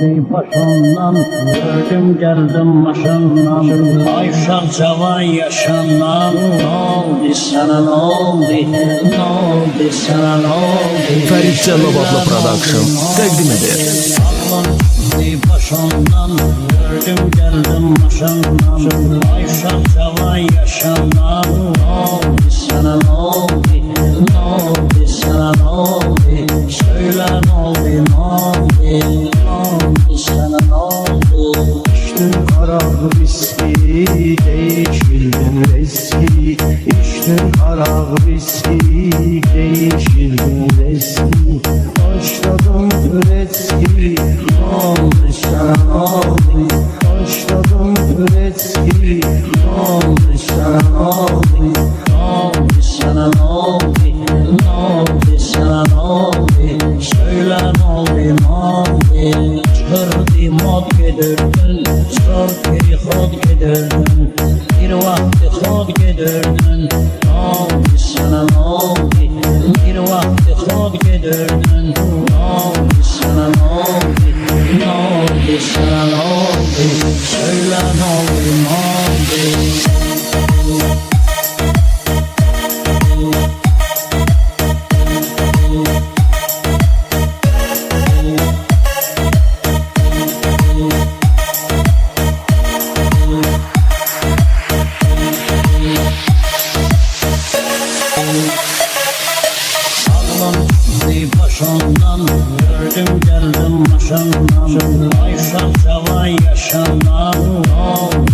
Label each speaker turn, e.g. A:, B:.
A: Bir başından gördüm geldim maşından. Ayşan cavan yaşandan Ne oldu sana ne oldu Ne oldu sana ne oldu?
B: Ferit Cellabadlı Production. təqdim edir.
A: Bir başından gördüm geldim maşından. Ayşan cavan yaşandan oldu sana ne oldu
C: İçtin karağı viski Değişildin eski İçtin karağı viski Değişildin eski Başladım üretki Ne oldu sana ne oldu
A: Çıkardı mod gedirdin Sarkı hod gedirdin Bir vakti hod gedirdin Ne oldu? sana ne oldu Bir vakti hod gedirdin Ne oldu sana ne oldu Ne oldu sana ne bir başından Gördüm geldim maşandan Ayşan cavan yaşandan Ne